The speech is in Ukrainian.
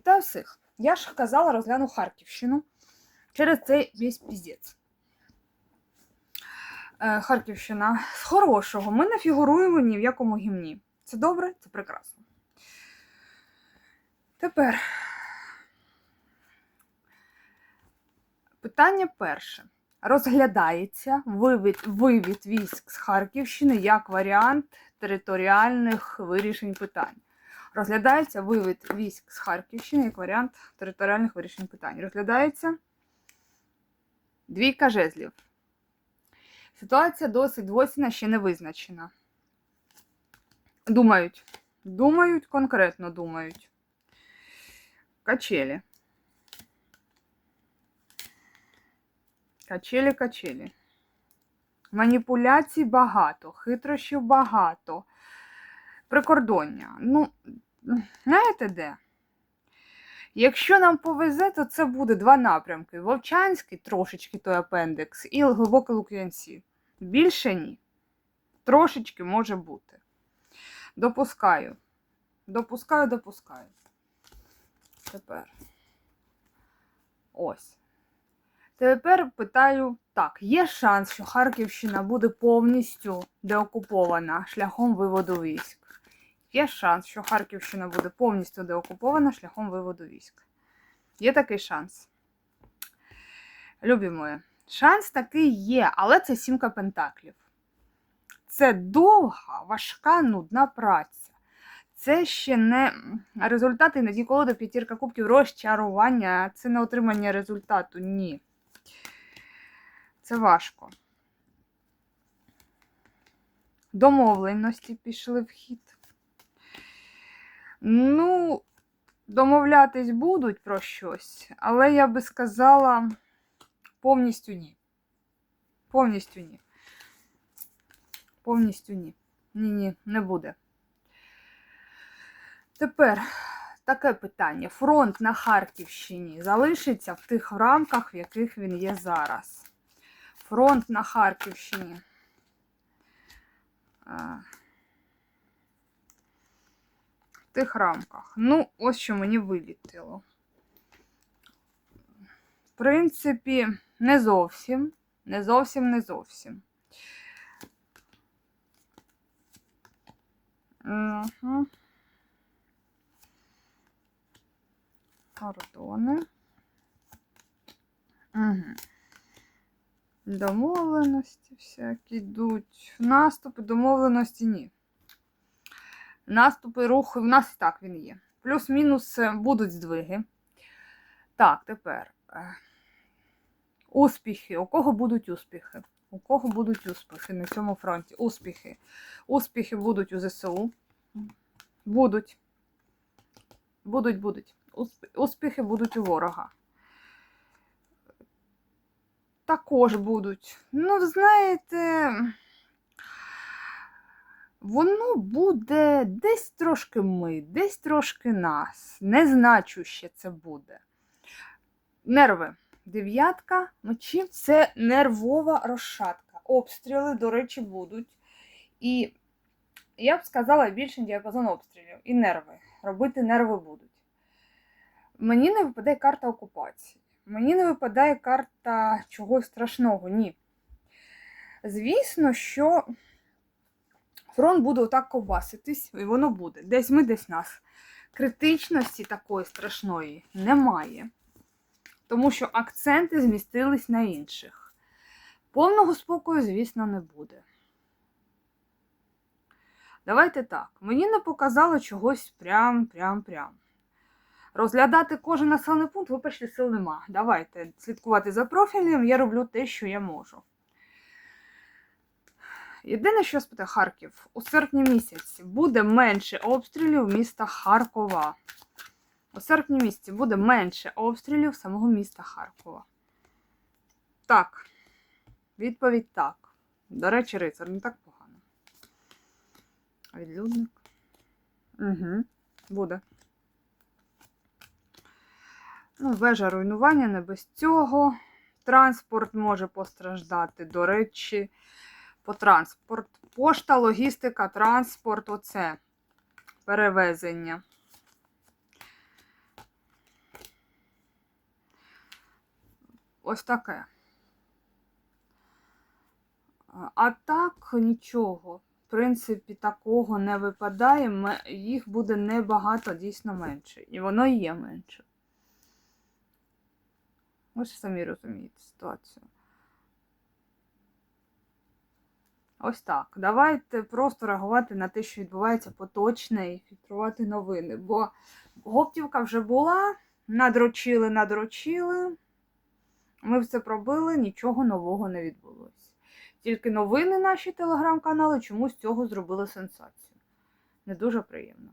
Вітаю всіх! Я ж казала, розгляну Харківщину через цей весь піздець. Е, Харківщина з хорошого. Ми не фігуруємо ні в якому гімні. Це добре, це прекрасно. Тепер питання перше. Розглядається вивід, вивід військ з Харківщини як варіант територіальних вирішень питань. Розглядається вивід військ з Харківщини як варіант територіальних вирішень питань. Розглядається двійка жезлів. Ситуація досить двойственна, ще не визначена. Думають. Думають, конкретно думають. Качелі. Качелі, качелі. Маніпуляцій багато, хитрощів багато. Прикордоння. Ну, знаєте де? Якщо нам повезе, то це буде два напрямки: Вовчанський, трошечки той апендекс, і глибоке Лук'янці. Більше ні. Трошечки може бути. Допускаю. Допускаю, допускаю. Тепер. Ось. Тепер питаю так: є шанс, що Харківщина буде повністю деокупована шляхом виводу військ. Є шанс, що Харківщина буде повністю деокупована шляхом виводу військ. Є такий шанс. Любі мої, шанс такий є, але це сімка пентаклів. Це довга, важка, нудна праця. Це ще не результати іноді колода п'ятірка кубків розчарування. Це не отримання результату. Ні. Це важко. Домовленості пішли в хід. Ну, домовлятись будуть про щось, але я би сказала повністю ні. Повністю ні. Повністю ні. Ні-ні, не буде. Тепер таке питання. Фронт на Харківщині залишиться в тих рамках, в яких він є зараз. Фронт на Харківщині. А, В тих рамках. Ну, ось що мені вилітило. В принципі, не зовсім. Не зовсім, не зовсім. Угу. Кордони. Угу. Домовленості всякі йдуть. Наступи, домовленості ні. Наступи, рухи, в нас і так він є. Плюс-мінус е, будуть здвиги. Так, тепер. е, Успіхи. У кого будуть успіхи? У кого будуть успіхи на цьому фронті? Успіхи. Успіхи будуть у ЗСУ. Будуть. Будуть, будуть. Успіхи будуть у ворога. Також будуть. Ну, знаєте, воно буде десь трошки ми, десь трошки нас. Незначуще це буде. Нерви. Дев'ятка мечів це нервова розшатка. Обстріли, до речі, будуть. І я б сказала більший діапазон обстрілів. І нерви. Робити нерви будуть. Мені не випадає карта окупації. Мені не випадає карта чогось страшного. Ні. Звісно, що фронт буде отак ковбаситись, і воно буде. Десь ми, десь нас. Критичності такої страшної немає. Тому що акценти змістились на інших. Повного спокою, звісно, не буде. Давайте так. Мені не показало чогось прям-прям-прям. Розглядати кожен населений пункт, вибачте, сил нема. Давайте слідкувати за профілем, я роблю те, що я можу. Єдине, що спитає Харків, у серпні місяці буде менше обстрілів міста Харкова. У серпні місяці буде менше обстрілів самого міста Харкова. Так. Відповідь так. До речі, рицар не так погано. Відлюдник. Угу. Буде. Ну, вежа руйнування не без цього. Транспорт може постраждати. До речі, по транспорт. Пошта, логістика, транспорт оце перевезення. Ось таке. А так, нічого. В принципі, такого не випадає, їх буде небагато, дійсно менше. І воно і є менше. Ви ж самі розумієте ситуацію. Ось так. Давайте просто реагувати на те, що відбувається поточне, і фільтрувати новини. Бо Гоптівка вже була, надрочили, надрочили. Ми все пробили, нічого нового не відбулося. Тільки новини наші телеграм-канали чомусь цього зробили сенсацію. Не дуже приємно.